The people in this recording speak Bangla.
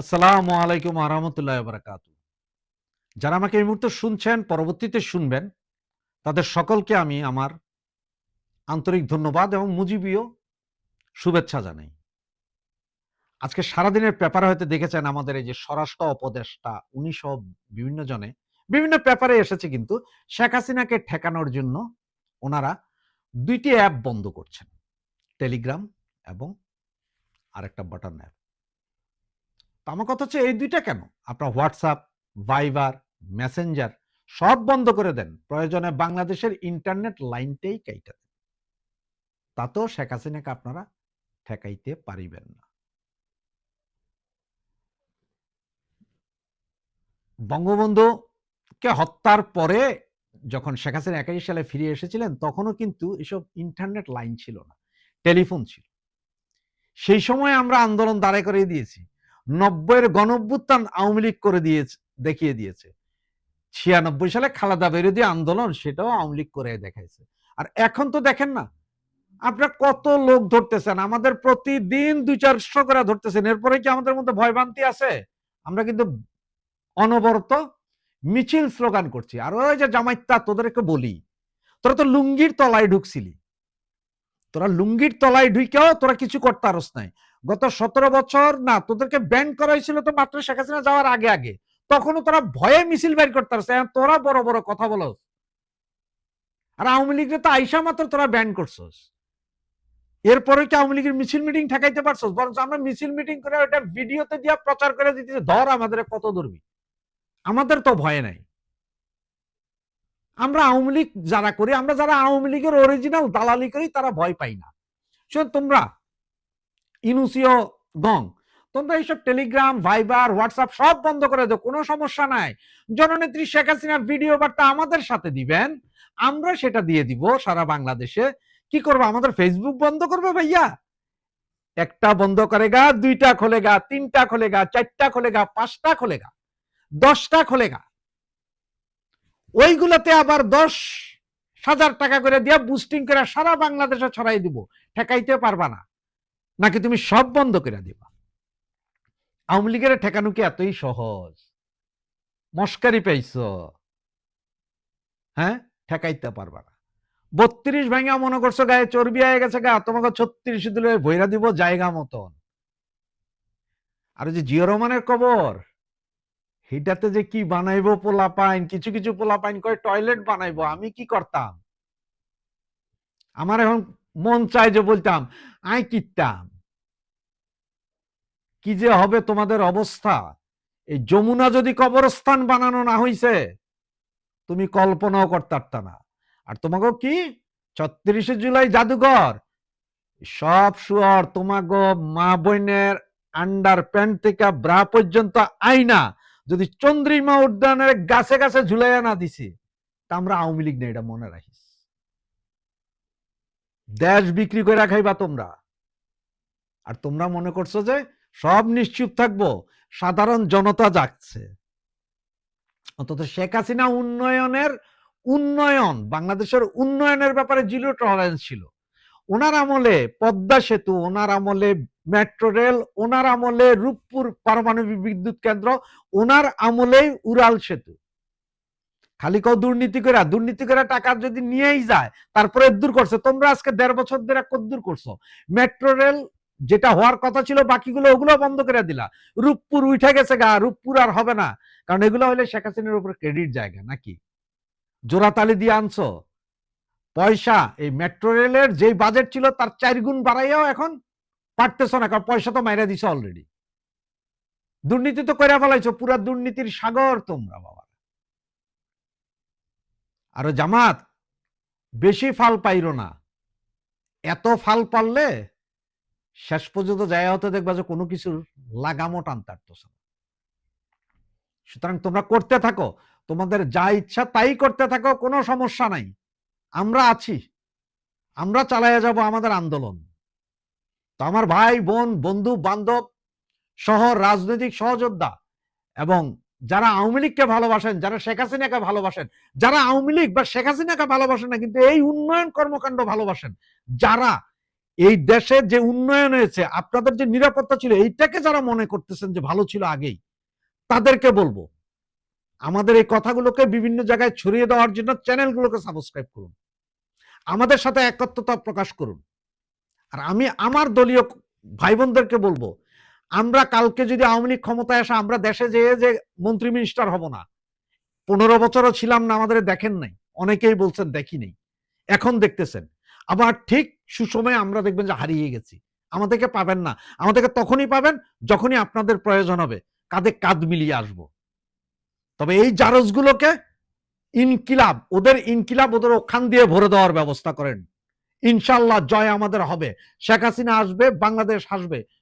আসসালামু আলাইকুম আহমতুল্লাহ বারাকাত যারা আমাকে এই মুহূর্তে শুনছেন, পরবর্তীতে শুনবেন, তাদের সকলকে আমি আমার আন্তরিক ধন্যবাদ এবং মুজিবীয় শুভেচ্ছা জানাই। আজকে সারাদিনের পেপারে হয়তো দেখেছেন আমাদের এই যে স্বরাষ্ট্র উপদেষ্টা, উনি সব বিভিন্ন জনে বিভিন্ন পেপারে এসেছে কিন্তু শেখ হাসিনাকে ঠেকানোর জন্য ওনারা দুইটি অ্যাপ বন্ধ করছেন, টেলিগ্রাম এবং আরেকটা বাটন অ্যাপ। আমার কথা হচ্ছে এই দুইটা কেন? আপনার হোয়াটসঅ্যাপ ভাইবার মেসেঞ্জার সব বন্ধ করে দেন। প্রয়োজনে বাংলাদেশের ইন্টারনেট লাইনটাই কাইটা দেন। তাতেও শেখ হাসিনাকে আপনারা ঠেকাইতে পারিবেন না। বঙ্গবন্ধুকে হত্যার পরে যখন শেখ হাসিনা একাশি সালে ফিরে এসেছিলেন, তখনও কিন্তু এসব ইন্টারনেট লাইন ছিল না, টেলিফোন ছিল। সেই সময় আমরা আন্দোলন দাঁড়ায় করে দিয়েছি। নব্বইয়ের গণভ্যুত্থান আওয়ামী লীগ করে দিয়েছে, দেখিয়ে দিয়েছে। ছিয়ানব্বই সালে খালাদা বিরোধী আন্দোলন সেটাও আওয়ামী লীগ করে দেখাইছে। আর এখন তো দেখেন না, আপনার কত লোক ধরতেছেন, আমাদের প্রতিদিন দুই চারশো করে ধরতেছেন, এরপরে কি আমাদের মধ্যে ভয়ভ্রান্তি আছে? আমরা কিন্তু অনবরত মিছিল স্লোগান করছি। আর ওই যে জামাইত্তা তোদেরকে বলি, তোরা তো লুঙ্গির তলায় ঢুকছিলি। তোরা লুঙ্গির তলায় ঢুকেও তোরা কিছু করতে আরস নাই। গত সতেরো বছর, না, তোদেরকে ব্যান করা হয়েছিল তো মাত্র শেখ হাসিনা যাওয়ার আগে আগে। তখনও তোরা ভয়ে মিছিল বের করতে পারছে তোরা বড় বড় কথা বলো আর আওয়ামী লীগের তো আইসা মাত্র তোরা ব্যান করছস। এরপরে কি আওয়ামী লীগের মিছিল মিটিং ঠেকাইতে পারছস? বরং আমরা মিছিল মিটিং করে ওটা ভিডিওতে দিয়া প্রচার করে দিতেছি। ধর আমাদের কত ধরবি আমাদের তো ভয় নাই। আমরা আওয়ামী লীগ যারা করি, আমরা যারা আওয়ামী লীগের অরিজিনাল দালালি করি, তারা ভয় পাই না। তোমরা ইনুসিও গং। তোমরা এইসব টেলিগ্রাম, ভাইবার, হোয়াটসঅ্যাপ সব বন্ধ করে দাও, কোনো সমস্যা নাই। জননেত্রী শেখ হাসিনার ভিডিও বার্তা আমাদের সাথে দিবেন। আমরা সেটা দিয়ে দিব সারা বাংলাদেশে। কি করব, আমাদের ফেসবুক বন্ধ করবে ভাইয়া? একটা বন্ধ করেগা, দুইটা খোলেগা, তিনটা খোলেগা, চারটা খোলে গা পাঁচটা খোলেগা, দশটা খোলেগা। ওইগুলোতে আবার দশ হাজার টাকা করে দিয়ে বুস্টিং করে সারা বাংলাদেশে ছড়াই দিব। ঠেকাইতে পারবা না। নাকি তুমি সব বন্ধ করে দিবা? আওয়ামী লীগের ঠেকানো কি এতই সহজ? মস্কারি পাইছ হ্যাঁ? ঠেকাইতে পারবা না। বত্রিশ ভাঙা মনে করছ গায়ে চর্বি হয়ে গেছে গা, তোমাকে ছত্রিশ দিলে ভৈরা দিব জায়গা মতন। আর যে জিও রহমানের কবর সেটাতে যে কি বানাইবো পোলা পাইন কিছু কিছু পোলা পাইন কয় টয়লেট বানাইবো, আমি কি করতাম? আমার এখন মন চাই যে বলতাম আই কিতাম কি যে হবে তোমাদের অবস্থা? এই যমুনা যদি কবরস্থান বানানো না হইছে, তুমি কল্পনাও করতে পারতা না। আর তোমাকে কি? ছত্রিশে জুলাই জাদুঘর। সব শুয়ার তোমাকে মা বোনের আন্ডার প্যান্ট থেকে ব্রা পর্যন্ত আইনা যদি চন্দ্রিমা উদ্যানের গাছে গাছে ঝুলাইয়া না দিছি, তা আমরা আওয়ামী লীগ নেই এটা মনে রাখিস। দেশ বিক্রি করে রাখাইবা তোমরা। আর তোমরা মনে করছ যে সব নিশ্চুপ থাকব, সাধারণ জনতা জাগছে অন্তত শেখ হাসিনা উন্নয়নের উন্নয়ন, বাংলাদেশের উন্নয়নের ব্যাপারে জিরো টলারেন্স ছিল। ওনার আমলে পদ্মা সেতু, ওনার আমলে মেট্রো রেল ওনার আমলে রূপপুর পারমাণবিক বিদ্যুৎ কেন্দ্র, ওনার আমলেই উড়াল সেতু। খালি কেউ দুর্নীতি করে দুর্নীতি করে টাকা যদি নিয়েই যায়, তারপরে দূর করছে। তোমরা আজকে দেড় বছর ধরে কদ্দূর করছ? মেট্রো রেল যেটা হওয়ার কথা ছিল, বাকিগুলো ওগুলো বন্ধ করে দিলা। রূপপুর উঠে গেছে গা, রূপপুর আর হবে না। কারণ এগুলো হলে শেখ হাসিনার উপর ক্রেডিট জায়গা নাকি? জোড়াতালি দিয়ে আনছো? পয়সা, এই মেট্রো রেলের যেই বাজেট ছিল, তার চার গুণ বাড়াইয়াও এখন পারতেছ না, কারণ পয়সা তো মাইরা দিছো অলরেডি দুর্নীতি তো করে ফেলাইছো, পুরা দুর্নীতির সাগর তোমরা, বাবা। আর জামাত, বেশি ফাল পাইরো না। এত ফাল পারলে শেষ পর্যন্ত যায় হতে দেখবা যে কোনো কিছুর লাগামও টানতে পারতেছ না সুতরাং তোমরা করতে থাকো, তোমাদের যা ইচ্ছা তাই করতে থাকো, কোনো সমস্যা নাই। আমরা আছি, আমরা চালাইয়া যাব আমাদের আন্দোলন। তো আমার ভাই, বোন, বন্ধু, বান্ধব সহ রাজনৈতিক সহযোদ্ধা এবং যারা আওয়ামী লীগকে ভালোবাসেন, যারা শেখ হাসিনাকে ভালোবাসেন, যারা আওয়ামী লীগ বা শেখ হাসিনাকে ভালোবাসেন না, কিন্তু এই উন্নয়ন কর্মকাণ্ড ভালোবাসেন, যারা এই দেশে যে উন্নয়ন হয়েছে, আপনাদের যে নিরাপত্তা ছিল, এইটাকে যারা মনে করতেছেন যে ভালো ছিল আগেই, তাদেরকে বলব, আমাদের এই কথাগুলোকে বিভিন্ন জায়গায় ছড়িয়ে দেওয়ার জন্য চ্যানেলগুলোকে সাবস্ক্রাইব করুন। আমাদের সাথে একত্রতা প্রকাশ করুন। আর আমি আমার দলীয় ভাই বোনদেরকে বলব আমরা কালকে যদি আওয়ামী লীগ ক্ষমতায় আসে, আমরা দেশে যেয়ে যে মন্ত্রী মিনিস্টার হব না। পনেরো বছরও ছিলাম না, আমাদের দেখেন নাই। অনেকেই বলছেন, দেখি নেই। এখন দেখতেছেন। আবার ঠিক সুসময়ে আমরা দেখবেন যে হারিয়ে গেছি। আমাদেরকে পাবেন না। আমাদেরকে তখনই পাবেন যখনই আপনাদের প্রয়োজন হবে। কাঁধে কাঁধ মিলিয়ে আসব। তবে এই জারজগুলোকে ইনকিলাব, ওদের ইনকিলাব ওদের ওখান দিয়ে ভরে দেওয়ার ব্যবস্থা করেন। ইনশাল্লাহ জয় আমাদের হবে। শেখ হাসিনা আসবে, বাংলাদেশ আসবে।